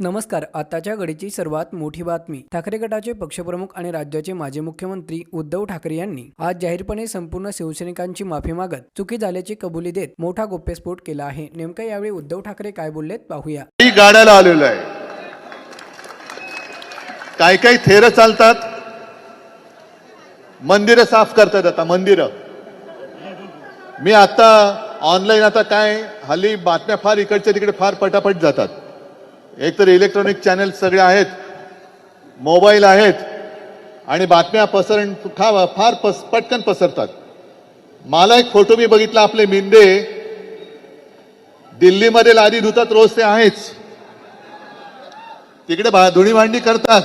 नमस्कार आताच्या घडीची सर्वात मोठी बातमी. ठाकरे गटाचे पक्षप्रमुख आणि राज्याचे माजी मुख्यमंत्री उद्धव ठाकरे यांनी आज जाहीरपणे संपूर्ण शिवसैनिकांची माफी मागत चुकी झाल्याची कबुली देत मोठा गोप्यस्फोट केला आहे. नेमकं यावेळी उद्धव ठाकरे काय बोललेत पाहूया. मी गाण्याला आलेलो आहे. काय काही थेर चालतात. मंदिरं साफ करतात आता मंदिरं. मी आता ऑनलाईन आता काय हल्ली बातम्या फार इकडच्या तिकडे फार पटापट जातात. एक तर इलेक्ट्रॉनिक चॅनल सगळे आहेत मोबाईल आहेत आणि बातम्या पसरण फार फार पस पटकन पसरतात. मला एक फोटो मी बघितला आपले मिंदे. दिल्लीमध्ये लादी धुतात रोज ते आहेच. तिकडे भा- धुणी भांडी करतात.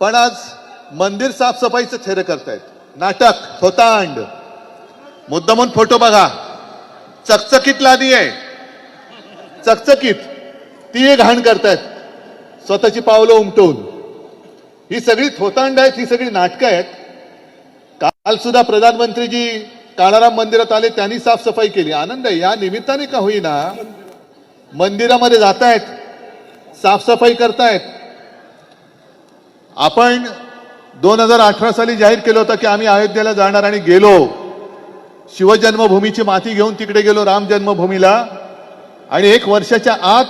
पण आज मंदिर साफसफाईचं थेर करतायत. नाटक थोतांड मुद्दामून फोटो बघा. चकचकीत लादी आहे. चकचकीत. ती एक घाण करतायत. स्वतःची पावलं उमटवून. ही सगळी थोतांड आहेत ही सगळी नाटकं आहेत. काल सुद्धा प्रधानमंत्रीजी काळाराम मंदिरात आले त्यांनी साफसफाई केली. आनंद या निमित्ताने का होईना मंदिरामध्ये जात आहेत साफसफाई करतायत. आपण दोन हजार अठरा साली जाहीर केलं होतं की आम्ही अयोध्येला जाणार आणि गेलो. शिवजन्मभूमीची माती घेऊन तिकडे गेलो राम जन्मभूमीला. आणि एक वर्षाच्या आत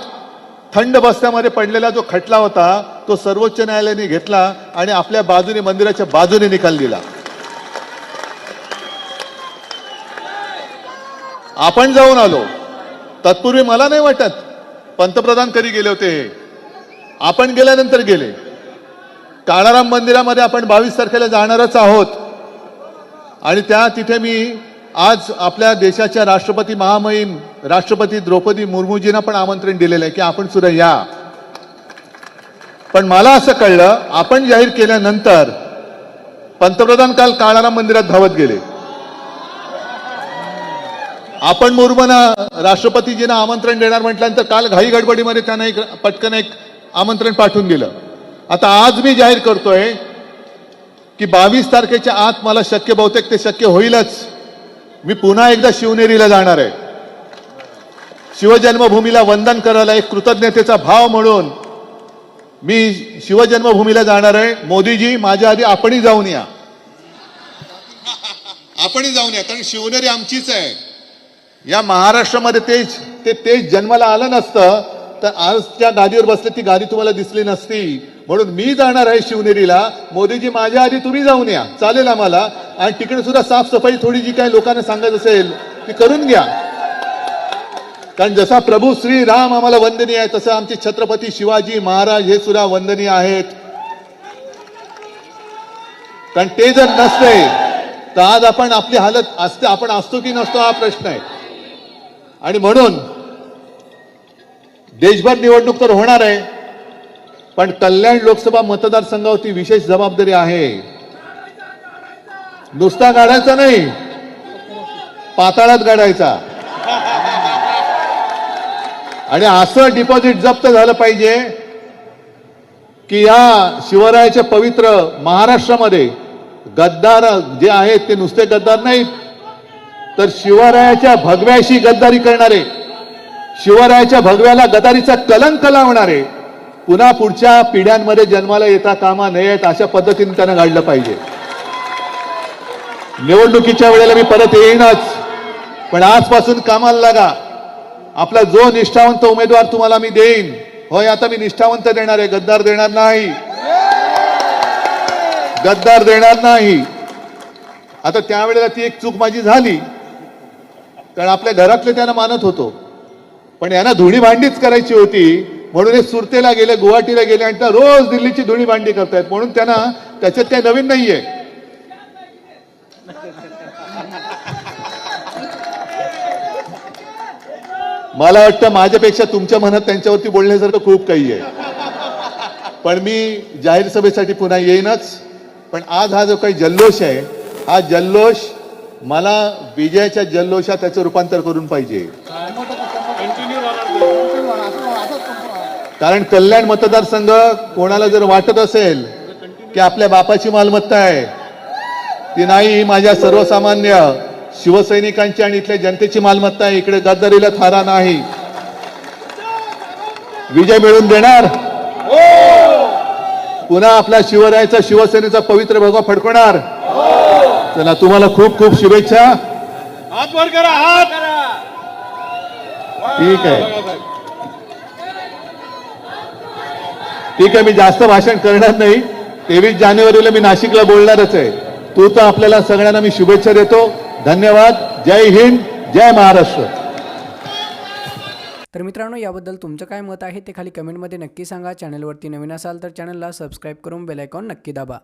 थंड बस्त्यामध्ये पडलेला जो खटला होता तो सर्वोच्च न्यायालयाने घेतला आणि आपल्या बाजूने मंदिराच्या बाजूने निकाल दिला. आपण जाऊन आलो. तत्पूर्वी मला नाही वाटत पंतप्रधान कधी गेले होते. हे आपण गेल्यानंतर गेले. काळाराम मंदिरामध्ये आपण बावीस तारखेला जाणारच आहोत. आणि त्या तिथे मी आज आपल्या देशाच्या राष्ट्रपती महामहिम राष्ट्रपती द्रौपदी मुर्मूजींना पण आमंत्रण दिलेलं आहे की आपण सुद्धा या. पण मला असं कळलं आपण जाहीर केल्यानंतर पंतप्रधान काल काळाराम मंदिरात धावत गेले. आपण मुर्मना राष्ट्रपतीजींना आमंत्रण देणार म्हटल्यानंतर काल घाई गडबडीमध्ये त्यांना एक पटकन एक आमंत्रण पाठवून दिलं. आता आज मी जाहीर करतोय की बावीस तारखेच्या आत मला शक्य बहुतेक ते शक्य होईलच. मी पुन्हा एकदा शिवनेरीला जाणार आहे. शिवजन्मभूमीला वंदन करायला एक कृतज्ञतेचा भाव म्हणून मी शिवजन्मभूमीला जाणार आहे. मोदीजी माझ्या आधी आपणही जाऊन या. आपणही जाऊन या कारण शिवनेरी आमचीच आहे. या महाराष्ट्रामध्ये तेच ते तेच जन्माला आलं नसतं तर आज त्या गादीवर बसले ती गादी तुम्हाला दिसली नसती. म्हणून मी जाणार आहे शिवनेरीला. मोदीजी माझ्या आधी तुम्ही जाऊन या. चालेल आम्हाला. आणि तिकडे सुद्धा साफसफाई थोडी जी काही लोकांना सांगत असेल ती करून घ्या. कारण जसा प्रभू श्री राम आम्हाला वंदनीय आहे तसं आमचे छत्रपती शिवाजी महाराज हे सुद्धा वंदनीय आहेत. कारण ते जर नसते तर आज आपण आपली हालत असते आपण असतो की नसतो हा प्रश्न आहे. आणि म्हणून देशभर निवडणूक तर होणार आहे पण कल्याण लोकसभा मतदारसंघावरती विशेष जबाबदारी आहे. नुसता गाडायचा नाही. पाताळात गाडायचा आणि असं डिपॉझिट जप्त झालं पाहिजे की या शिवरायाच्या पवित्र महाराष्ट्रामध्ये गद्दार जे आहेत ते नुसते गद्दार नाहीत. तर शिवरायाच्या भगव्याशी गद्दारी करणारे शिवरायाच्या भगव्याला गदारीचा कलंक लावणारे पुन्हा पुढच्या पिढ्यांमध्ये जन्माला येता कामा नयेत अशा पद्धतीने त्यांना घडलं पाहिजे. निवडणुकीच्या वेळेला मी परत येईनच. पण आजपासून कामाला लागा. आपला जो निष्ठावंत उमेदवार तुम्हाला मी देईन होय आता मी निष्ठावंत देणार आहे. गद्दार देणार नाही. गद्दार देणार नाही. आता त्यावेळेला ती एक चूक माझी झाली. कारण आपल्या घरातले त्यांना मानत होतो. पण यांना धुणी भांडीच करायची होती. म्हणून हे सुरतेला गेले गुवाहाटीला गेले आणि त्या रोज दिल्लीची धुणी भांडी करतायत. म्हणून त्यांना त्याच्यात काही नवीन नाहीये. मला वाटतं माझ्यापेक्षा तुमच्या मनात त्यांच्यावरती बोलण्यासारखं खूप काही आहे. पण मी जाहीर सभेसाठी पुन्हा येईनच. पण आज हा जो काही जल्लोष आहे हा जल्लोष मला विजयाच्या जल्लोषात त्याचं रूपांतर करून पाहिजे. कारण कल्याण मतदारसंघ कोणाला जर वाटत असेल की आपल्या बापाची मालमत्ता आहे ती नाही ही माझ्या सर्वसामान्य शिवसैनिकांची आणि इथल्या जनतेची मालमत्ता आहे इकडे गद्दारीला थारा नाही. विजय मिळवून देणार? पुन्हा आपला शिवरायाचा शिवसेनेचा पवित्र भगवा फडकवणार? चला तुम्हाला खूप खूप शुभेच्छा. ठीक आहे. ठीक आहे मी जास्त भाषण करणार नाही. तेवीस जानेवारीला मी नाशिकला बोलणारच आहे. तो तर आपल्याला सगळ्यांना मी शुभेच्छा देतो. धन्यवाद. जय हिंद जय महाराष्ट्र. तर मित्रांनो याबद्दल तुमचं काय मत आहे ते खाली कमेंटमध्ये नक्की सांगा. चॅनलवरती नवीन असाल तर चॅनलला सबस्क्राईब करून बेलायकॉन नक्की दाबा.